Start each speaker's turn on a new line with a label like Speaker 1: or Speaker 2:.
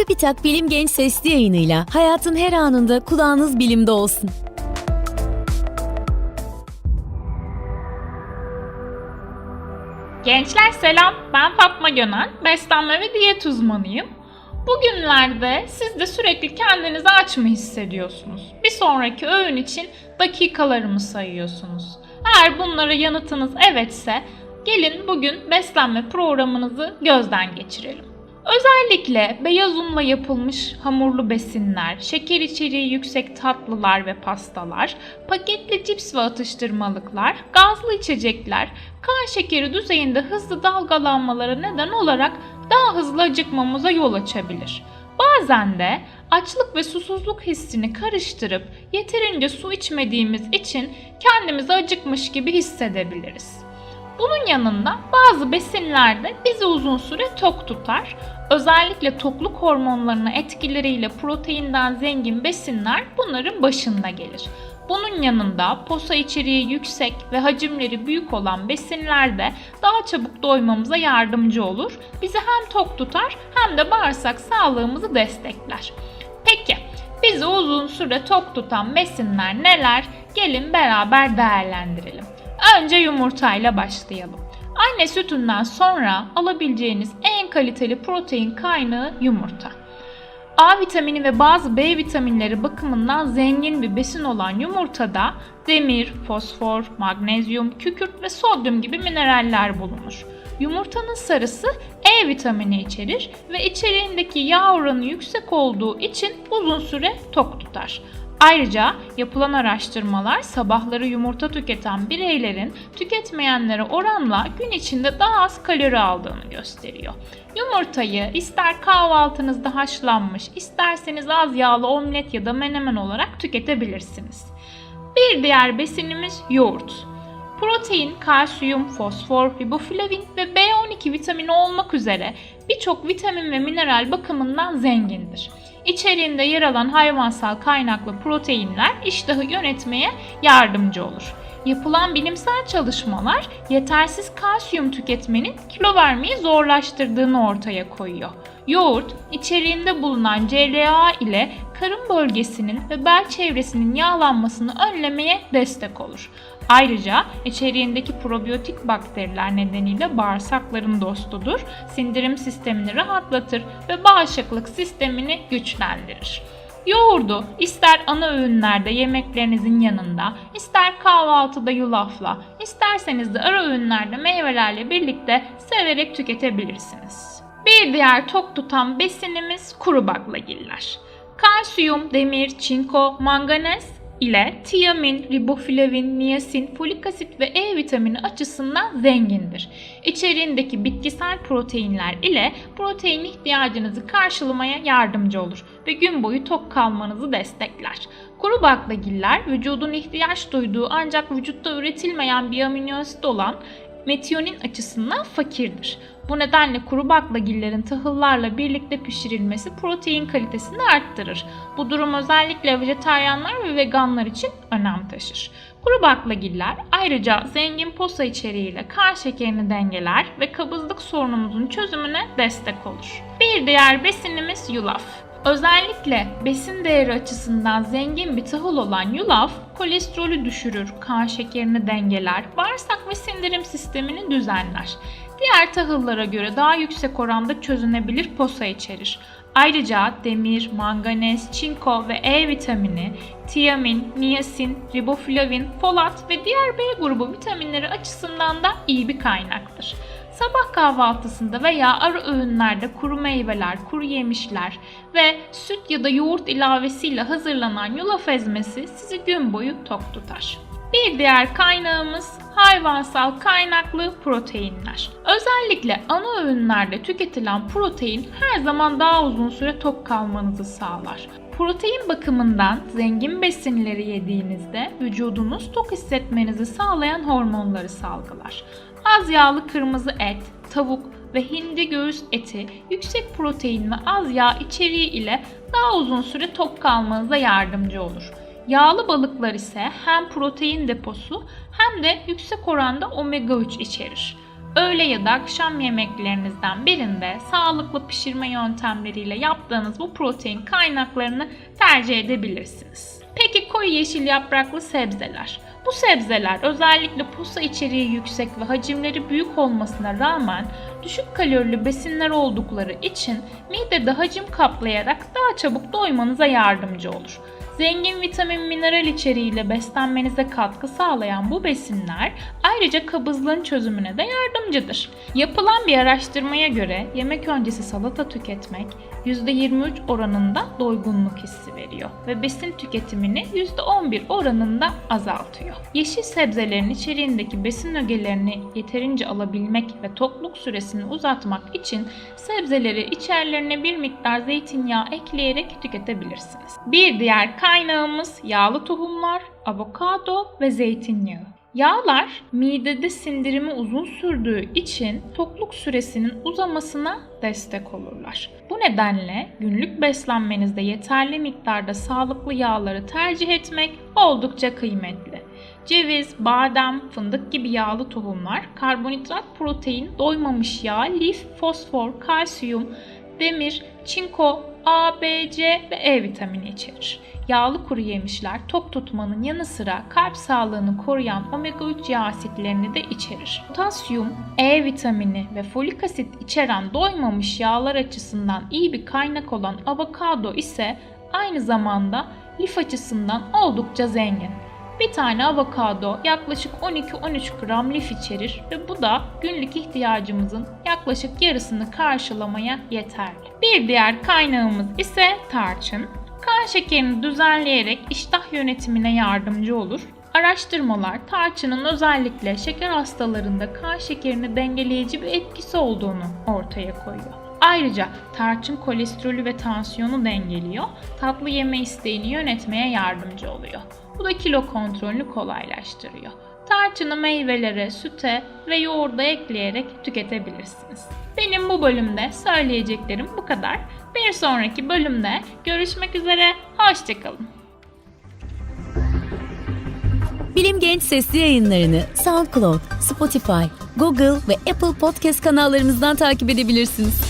Speaker 1: Çubitak Bilim Genç Sesli yayınıyla hayatın her anında kulağınız bilimde olsun.
Speaker 2: Gençler selam, ben Fatma Gönen, beslenme ve diyet uzmanıyım. Bugünlerde siz de sürekli kendinizi aç mı hissediyorsunuz? Bir sonraki öğün için dakikalarımı sayıyorsunuz. Eğer bunlara yanıtınız evetse, gelin bugün beslenme programınızı gözden geçirelim. Özellikle beyaz unla yapılmış hamurlu besinler, şeker içeriği yüksek tatlılar ve pastalar, paketli cips ve atıştırmalıklar, gazlı içecekler, kan şekeri düzeyinde hızlı dalgalanmalara neden olarak daha hızlı acıkmamıza yol açabilir. Bazen de açlık ve susuzluk hissini karıştırıp yeterince su içmediğimiz için kendimizi acıkmış gibi hissedebiliriz. Bunun yanında bazı besinler de bizi uzun süre tok tutar. Özellikle tokluk hormonlarına etkileriyle proteinden zengin besinler bunların başında gelir. Bunun yanında posa içeriği yüksek ve hacimleri büyük olan besinler de daha çabuk doymamıza yardımcı olur. Bizi hem tok tutar hem de bağırsak sağlığımızı destekler. Peki bizi uzun süre tok tutan besinler neler? Gelin beraber değerlendirelim. Önce yumurtayla başlayalım. Anne sütünden sonra alabileceğiniz en kaliteli protein kaynağı yumurta. A vitamini ve bazı B vitaminleri bakımından zengin bir besin olan yumurtada demir, fosfor, magnezyum, kükürt ve sodyum gibi mineraller bulunur. Yumurtanın sarısı E vitamini içerir ve içeriğindeki yağ oranı yüksek olduğu için uzun süre tok tutar. Ayrıca yapılan araştırmalar sabahları yumurta tüketen bireylerin tüketmeyenlere oranla gün içinde daha az kalori aldığını gösteriyor. Yumurtayı ister kahvaltınızda haşlanmış, isterseniz az yağlı omlet ya da menemen olarak tüketebilirsiniz. Bir diğer besinimiz yoğurt. Protein, kalsiyum, fosfor, riboflavin ve B12 vitamini olmak üzere birçok vitamin ve mineral bakımından zengindir. İçeriğinde yer alan hayvansal kaynaklı proteinler iştahı yönetmeye yardımcı olur. Yapılan bilimsel çalışmalar yetersiz kalsiyum tüketmenin kilo vermeyi zorlaştırdığını ortaya koyuyor. Yoğurt, içeriğinde bulunan CLA ile karın bölgesinin ve bel çevresinin yağlanmasını önlemeye destek olur. Ayrıca içeriğindeki probiyotik bakteriler nedeniyle bağırsakların dostudur, sindirim sistemini rahatlatır ve bağışıklık sistemini güçlendirir. Yoğurdu ister ana öğünlerde yemeklerinizin yanında, ister kahvaltıda yulafla, isterseniz de ara öğünlerde meyvelerle birlikte severek tüketebilirsiniz. Bir diğer tok tutan besinimiz kuru baklagiller. Kalsiyum, demir, çinko, manganez ile tiamin, riboflavin, niyasin, folik asit ve E vitamini açısından zengindir. İçeriğindeki bitkisel proteinler ile protein ihtiyacınızı karşılamaya yardımcı olur ve gün boyu tok kalmanızı destekler. Kuru baklagiller vücudun ihtiyaç duyduğu ancak vücutta üretilmeyen bir amino olan metionin açısından fakirdir. Bu nedenle kuru baklagillerin tahıllarla birlikte pişirilmesi protein kalitesini arttırır. Bu durum özellikle vejetaryenler ve veganlar için önem taşır. Kuru baklagiller ayrıca zengin posa içeriğiyle kan şekerini dengeler ve kabızlık sorunumuzun çözümüne destek olur. Bir diğer besinimiz yulaf. Özellikle besin değeri açısından zengin bir tahıl olan yulaf, kolesterolü düşürür, kan şekerini dengeler, bağırsak ve sindirim sistemini düzenler. Diğer tahıllara göre daha yüksek oranda çözünebilir posa içerir. Ayrıca demir, manganez, çinko ve E vitamini, tiamin, niyasin, riboflavin, folat ve diğer B grubu vitaminleri açısından da iyi bir kaynaktır. Sabah kahvaltısında veya ara öğünlerde kuru meyveler, kuru yemişler ve süt ya da yoğurt ilavesiyle hazırlanan yulaf ezmesi sizi gün boyu tok tutar. Bir diğer kaynağımız hayvansal kaynaklı proteinler. Özellikle ana öğünlerde tüketilen protein her zaman daha uzun süre tok kalmanızı sağlar. Protein bakımından zengin besinleri yediğinizde vücudunuz tok hissetmenizi sağlayan hormonları salgılar. Az yağlı kırmızı et, tavuk ve hindi göğüs eti yüksek protein ve az yağ içeriği ile daha uzun süre tok kalmanıza yardımcı olur. Yağlı balıklar ise hem protein deposu hem de yüksek oranda omega 3 içerir. Öğle ya da akşam yemeklerinizden birinde sağlıklı pişirme yöntemleriyle yaptığınız bu protein kaynaklarını tercih edebilirsiniz. Peki koyu yeşil yapraklı sebzeler. Bu sebzeler özellikle posa içeriği yüksek ve hacimleri büyük olmasına rağmen düşük kalorili besinler oldukları için midede hacim kaplayarak daha çabuk doymanıza yardımcı olur. Zengin vitamin mineral içeriğiyle beslenmenize katkı sağlayan bu besinler ayrıca kabızlığın çözümüne de yardımcıdır. Yapılan bir araştırmaya göre yemek öncesi salata tüketmek %23 oranında doygunluk hissi veriyor ve besin tüketimini %11 oranında azaltıyor. Yeşil sebzelerin içeriğindeki besin ögelerini yeterince alabilmek ve tokluk süresini uzatmak için sebzeleri içerilerine bir miktar zeytinyağı ekleyerek tüketebilirsiniz. Bir diğer kaynağımız yağlı tohumlar, avokado ve zeytinyağı. Yağlar midede sindirimi uzun sürdüğü için tokluk süresinin uzamasına destek olurlar. Bu nedenle günlük beslenmenizde yeterli miktarda sağlıklı yağları tercih etmek oldukça kıymetli. Ceviz, badem, fındık gibi yağlı tohumlar karbonhidrat, protein, doymamış yağ, lif, fosfor, kalsiyum, demir, çinko, A, B, C ve E vitamini içerir. Yağlı kuru yemişler tok tutmanın yanı sıra kalp sağlığını koruyan omega 3 yağ asitlerini de içerir. Potasyum, E vitamini ve folik asit içeren doymamış yağlar açısından iyi bir kaynak olan avokado ise aynı zamanda lif açısından oldukça zengin. Bir tane avokado yaklaşık 12-13 gram lif içerir ve bu da günlük ihtiyacımızın yaklaşık yarısını karşılamaya yeterli. Bir diğer kaynağımız ise tarçın. Kan şekerini düzenleyerek iştah yönetimine yardımcı olur. Araştırmalar tarçının özellikle şeker hastalarında kan şekerini dengeleyici bir etkisi olduğunu ortaya koyuyor. Ayrıca tarçın kolesterolü ve tansiyonu dengeliyor, tatlı yeme isteğini yönetmeye yardımcı oluyor. Bu da kilo kontrolünü kolaylaştırıyor. Tarçını meyvelere, süte ve yoğurda ekleyerek tüketebilirsiniz. Benim bu bölümde söyleyeceklerim bu kadar. Bir sonraki bölümde görüşmek üzere, hoşçakalın.
Speaker 1: Bilim Genç sesli yayınlarını SoundCloud, Spotify, Google ve Apple Podcast kanallarımızdan takip edebilirsiniz.